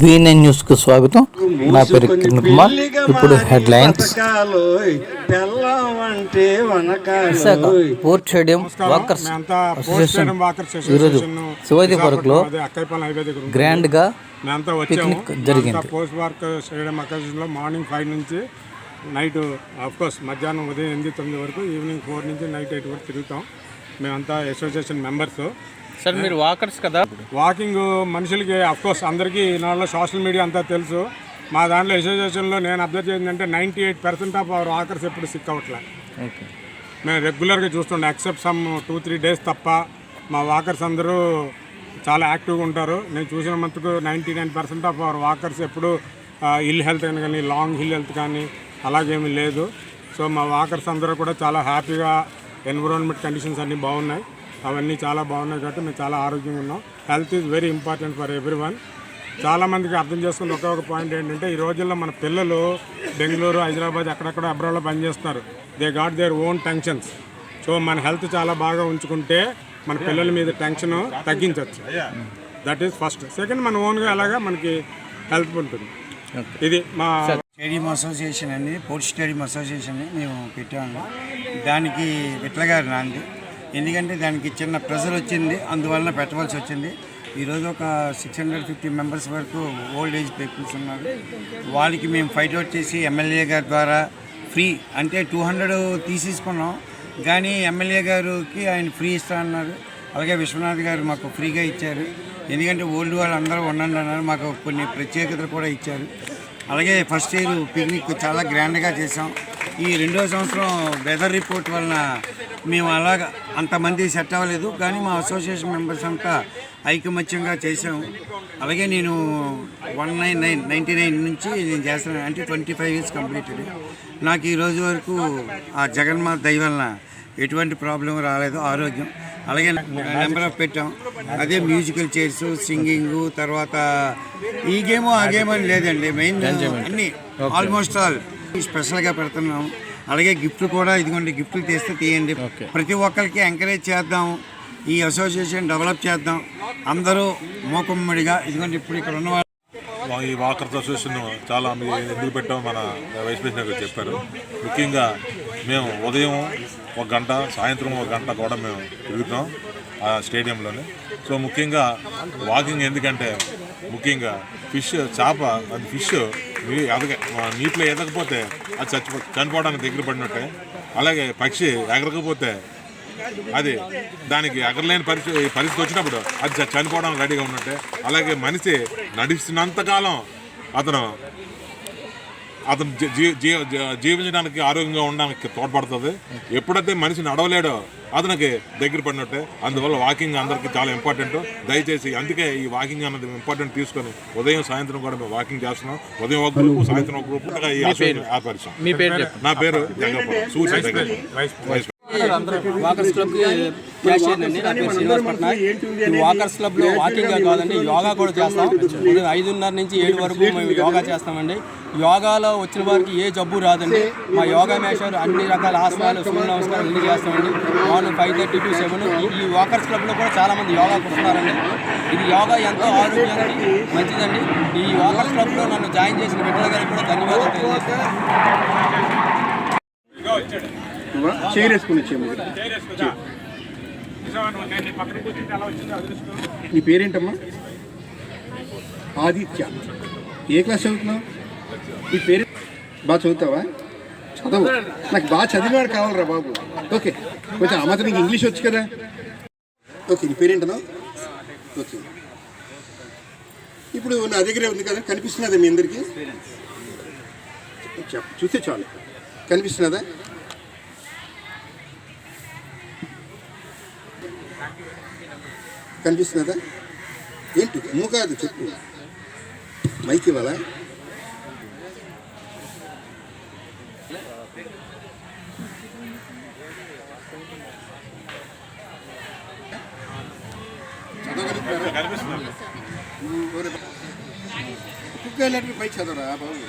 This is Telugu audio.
వీఎన్ఎన్ న్యూస్కు స్వాగతం నా పేరు కిరణ్ కుమార్. ఇప్పుడు head lines తెల్లవంటే Visakha port stadium walkers association. చేయడం వాకర్స్ ఈరోజు శివాజీ పార్క్లో. గ్రాండ్గా పిక్నిక్ జరిగింది. పోస్ట్ పార్క్ స్టేడియం అకేషన్లో మార్నింగ్ ఫైవ్ నుంచి నైట్ ఆఫ్ కోర్స్ మధ్యాహ్నం ఉదయం ఎనిమిది తొమ్మిది వరకు ఈవినింగ్ ఫోర్ నుంచి నైట్ ఎయిట్ వరకు తిరుగుతాం. మేమంతా అసోసియేషన్ మెంబర్స్. సార్ మీరు వాకర్స్ కదా? వాకింగ్ మనుషులకి అఫ్ కోర్స్ అందరికీ నాలో సోషల్ మీడియా అంతా తెలుసు. మా దాంట్లో అసోసియేషన్లో నేను అబ్జర్వ్ చేసిందంటే ninety eight percent of our walkers ఎప్పుడు సిక్ అవ్వట్లే. ఓకే మేము రెగ్యులర్గా చూస్తుండే except some two three days తప్ప మా వాకర్స్ అందరూ చాలా యాక్టివ్గా ఉంటారు. నేను చూసిన మటుకు ninety nine percent of our walkers ఎప్పుడు హిల్ హెల్త్ కానీ లాంగ్ హిల్ హెల్త్ కానీ అలాగేమీ లేదు. సో మా వాకర్స్ అందరూ కూడా చాలా హ్యాపీగా ఎన్విరాన్మెంట్ కండిషన్స్ అన్నీ బాగున్నాయి. అవన్నీ చాలా బాగున్నాయి కాబట్టి మేము చాలా ఆరోగ్యంగా ఉన్నాం. Health is very important for everyone చాలామందికి అర్థం చేసుకున్న ఒకే ఒక పాయింట్ ఏంటంటే ఈ రోజుల్లో మన పిల్లలు బెంగళూరు హైదరాబాద్ అక్కడక్కడ అబ్రాడ్లో పనిచేస్తున్నారు. They got their own tensions so మన హెల్త్ చాలా బాగా ఉంచుకుంటే మన పిల్లల మీద టెన్షన్ తగ్గించవచ్చు. దట్ ఈస్ ఫస్ట్ సెకండ్ మన ఓన్గా అలాగా మనకి హెల్త్ ఉంటుంది. ఇది మా స్టేడియం అసోసియేషన్ అని పోర్ట్ స్టేడియం అసోసియేషన్ అని మేము పెట్టాము దానికి విట్ల గారి నాంది. ఎందుకంటే దానికి చిన్న ప్రెజర్ వచ్చింది అందువలన పెట్టవలసి వచ్చింది. ఈరోజు ఒక సిక్స్ హండ్రెడ్ ఫిఫ్టీ మెంబర్స్ వరకు ఓల్డ్ ఏజ్ పీపుల్స్ ఉన్నారు. వాళ్ళకి మేము ఫైట్ అవుట్ చేసి ఎమ్మెల్యే గారి ద్వారా ఫ్రీ అంటే టూ హండ్రెడ్ తీసేసుకున్నాం. కానీ ఎమ్మెల్యే గారికి ఆయన ఫ్రీ ఇస్తా అన్నారు. అలాగే విశ్వనాథ్ గారు మాకు ఫ్రీగా ఇచ్చారు. ఎందుకంటే ఓల్డ్ వాళ్ళు అందరూ ఉండండి అన్నారు. మాకు కొన్ని ప్రత్యేకతలు కూడా ఇచ్చారు. అలాగే ఫస్ట్ ఇయర్ పిక్నిక్ చాలా గ్రాండ్గా చేసాం ఈ రెండో సంవత్సరం వెదర్ రిపోర్ట్ వలన మేము అలాగ అంతమంది సెట్ అవ్వలేదు కానీ మా అసోసియేషన్ మెంబర్స్ అంతా ఐకమత్యంగా చేసాము అలాగే నేను one nine nine ninety nine నుంచి నేను చేస్తున్నాను అంటే ట్వంటీ ఫైవ్ ఇయర్స్ కంప్లీటెడ్. నాకు ఈ రోజు వరకు ఆ జగన్మాత దయ వలన ఎటువంటి ప్రాబ్లం రాలేదు ఆరోగ్యం. అలాగే నెంబర్ ఆఫ్ పెట్టాం. అదే మ్యూజికల్ చైర్స్ సింగింగ్ తర్వాత ఈ గేమ్ ఆ గేమ్ అని లేదండి మెయిన్ అన్ని ఆల్మోస్ట్ ఆల్ స్పెషల్గా పెడుతున్నాం. అలాగే గిఫ్ట్లు కూడా ఇదిగోండి గిఫ్ట్లు తీస్తే తీయండి. ప్రతి ఒక్కరికి ఎంకరేజ్ చేద్దాం. ఈ అసోసియేషన్ డెవలప్ చేద్దాం. అందరూ మూకమ్మడిగా ఇదిగోండి ఇప్పుడు ఇక్కడ ఉన్న ఈ వాకర్స్ అసోసియేషన్ చాలా ఎందుకు పెట్టామో మన వైస్ ప్రెసిడెంట్ గారు చెప్పారు. ముఖ్యంగా మేము ఉదయం ఒక గంట సాయంత్రం ఒక గంట కూడా మేము తిరుగుతాం ఆ స్టేడియంలోనే. సో ముఖ్యంగా వాకింగ్ ఎందుకంటే ముఖ్యంగా ఫిష్ చేప అది ఫిష్ ఎదగ నీటిలో ఎదగకపోతే అది చచ్చిపో చనిపోవడానికి దగ్గర పడినట్టే. అలాగే పక్షి ఎగరకపోతే అది దానికి ఎగరలేని పరిస్థితి పరిస్థితి వచ్చినప్పుడు అది చనిపోవడానికి రెడీగా ఉన్నట్టే. అలాగే మనిషి నడిస్తున్నంతకాలం అతను అతను జీవించడానికి ఆరోగ్యంగా ఉండడానికి తోడ్పడుతుంది. ఎప్పుడైతే మనిషి నడవలేడో అతనికి దగ్గర పడినట్టే. అందువల్ల వాకింగ్ అందరికీ చాలా ఇంపార్టెంట్ దయచేసి అందుకే ఈ వాకింగ్ అన్నది ఇంపార్టెంట్ తీసుకొని ఉదయం సాయంత్రం కూడా మేము వాకింగ్ చేస్తున్నాం. ఉదయం ఒక గ్రూప్ సాయంత్రం ఒక గ్రూప్ ఈ అసోసియేషన్ ఏర్పరిచాం మీ పేరు చెప్పండి. నా పేరు? వైస్ వాకర్స్ క్లబ్ క్యాష్ అండి. నా పేరు శ్రీనివాస్ పట్నాయక్. ఈ వాకర్స్ క్లబ్లో వాకింగ్ కాదండి యోగా కూడా చేస్తాం. ఉదయం ఐదున్నర నుంచి ఏడు వరకు మేము యోగా చేస్తామండి. యోగాలో వచ్చిన వారికి ఏ జబ్బు రాదండి. మా యోగా మేషారు అన్ని రకాల ఆసనాలు సూర్య నమస్కారం అన్ని చేస్తామండి. Morning five thirty to seven. ఈ వాకర్స్ క్లబ్లో కూడా చాలా మంది యోగా వస్తున్నారండి ఇది యోగా ఎంతో ఆరోగ్యానికి మంచిదండి. ఈ వాకర్స్ క్లబ్లో నన్ను జాయిన్ చేసిన బిడ్డల గారికి కూడా ధన్యవాదాలు తెలియజేస్తున్నాను చేరేసుకుని వచ్చాము నీ పేరేంటమ్మా? ఆదిత్య. ఏ క్లాస్ చదువుతున్నావు? నీ పేరు? బాగా చదువుతావా? చదవు. నాకు బాగా చదివినాడు కావాలరా బాబు. ఓకే. కొంచెం ఆ మాత్రం నీకు ఇంగ్లీష్ వచ్చు కదా. ఓకే నీ పేరేంటనా ఓకే. ఇప్పుడు నా దగ్గరే ఉంది కదా. కనిపిస్తున్నదా మీ అందరికీ? చూస్తే చాలు. కనిపిస్తున్నదా? కనిపిస్తున్నదా ఏంటి? మూ కాదు చెప్పు. మైక్ ఇవ్వాలా? కుక్క నువ్వు లెటర్ పై చదవరా బాబు?